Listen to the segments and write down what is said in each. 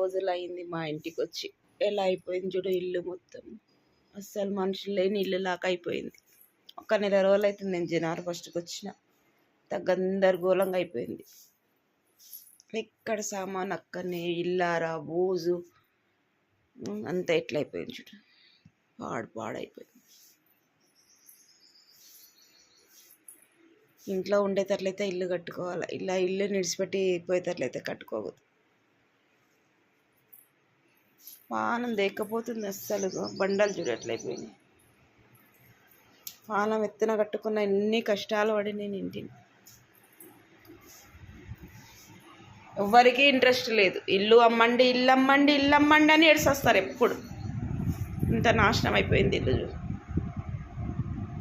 రోజులు అయింది మా ఇంటికి వచ్చి ఎలా అయిపోయింది చూడు ఇల్లు మొత్తం. అస్సలు మనుషులు లేని ఇల్లు లాగా అయిపోయింది. ఒక నెల రోజులు అవుతుంది నేను జనవరి ఫస్ట్కి వచ్చిన అంత గందరగోళంగా అయిపోయింది. ఎక్కడ సామాన్ అక్కడనే ఇల్లారా బూజు. అంతా ఎట్లా అయిపోయింది చూడు. పాడు పాడైపోయింది. ఇంట్లో ఉండేటట్లయితే ఇల్లు కట్టుకోవాలి. ఇలా ఇల్లు నిడిచిపెట్టి పోయేటట్లయితే కట్టుకోకూడదు. పానం దేకపోతుంది అస్సలు. బండలు చూడట్లయిపోయినాయి పానం ఎత్తున కట్టుకున్న ఎన్ని కష్టాలు పడి నేను ఇంటిని. ఎవ్వరికీ ఇంట్రెస్ట్ లేదు. ఇల్లు అమ్మండి ఇల్లు అమ్మండి ఇల్లు అమ్మండి అని ఏడ్చేస్తారు ఎప్పుడు. ఇంత నాశనం అయిపోయింది ఇల్లు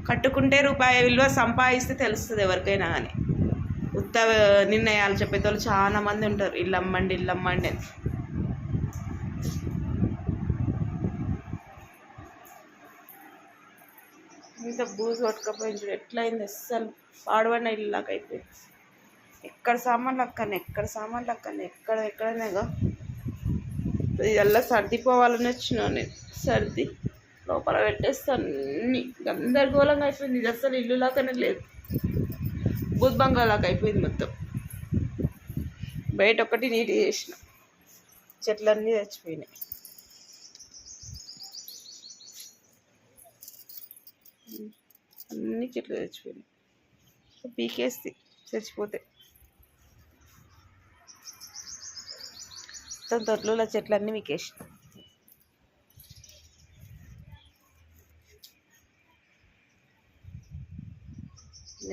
కట్టుకుంటే రూపాయి విలువ సంపాదిస్తే తెలుస్తుంది ఎవరికైనా కానీ. ఉత్త నిర్ణయాలు చెప్పేటోళ్ళు చాలా మంది ఉంటారు. ఇల్లు అమ్మండి ఇల్లు అమ్మండి అని. ఇంత బూజు కొట్టుకపోయింది ఎట్లయింది అస్సలు? పాడుబడిన ఇల్లు లాగా అయిపోయింది. ఎక్కడ సామాన్లు అక్కనే ఎక్కడ సామాన్లు అక్కనే ఎక్కడ ఎక్కడనేగా ఇదల్లా సర్దిపోవాలని వచ్చినా నేను. సర్ది లోపల పెట్టేస్తాను అన్ని. గందరగోళంగా అయిపోయింది. ఇది అసలు ఇల్లు లాగానే లేదు. బూత్ బంగ్లా అయిపోయింది మొత్తం. బయట ఒకటి నీట్ చేసిన. చెట్లన్నీ చచ్చిపోయినాయి. అన్ని చెట్లు చచ్చిపోయినాయి పీకేస్తే చచ్చిపోతే. మొత్తం తొట్లలో చెట్లన్నీ మీకేసిన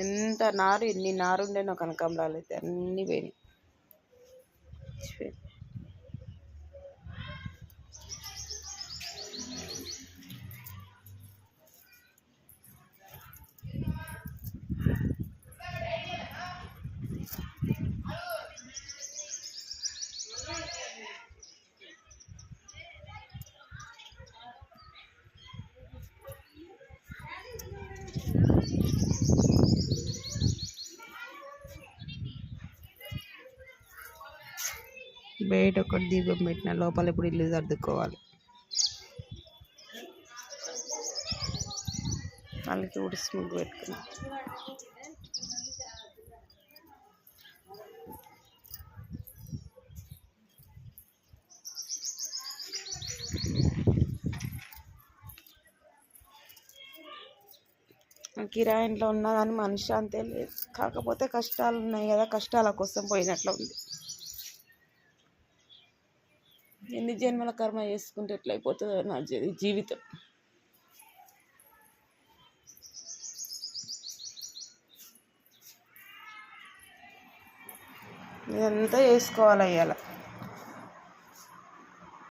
ఎంత నారు ఎన్ని నారు ఉండేనో కనకాంబరాలు అయితే అన్నీ పోయినాయి. బయట ఒకటి దీపం పెట్టిన లోపల ఇప్పుడు ఇల్లు సర్దుకోవాలి. వాళ్ళకి ఉడిసి ముగ్గు పెట్టుకున్నాం. కిరాయింట్లో ఉన్నా కానీ మనశ్శాంతే లేదు. కాకపోతే కష్టాలు ఉన్నాయి కదా కష్టాల కోసం పోయినట్లు ఉంది. ఎన్ని జన్మల కర్మ చేసుకుంటే ఎట్లయిపోతుందో నా జీ- జీవితం. ఇదంతా చేసుకోవాలి అయ్యాల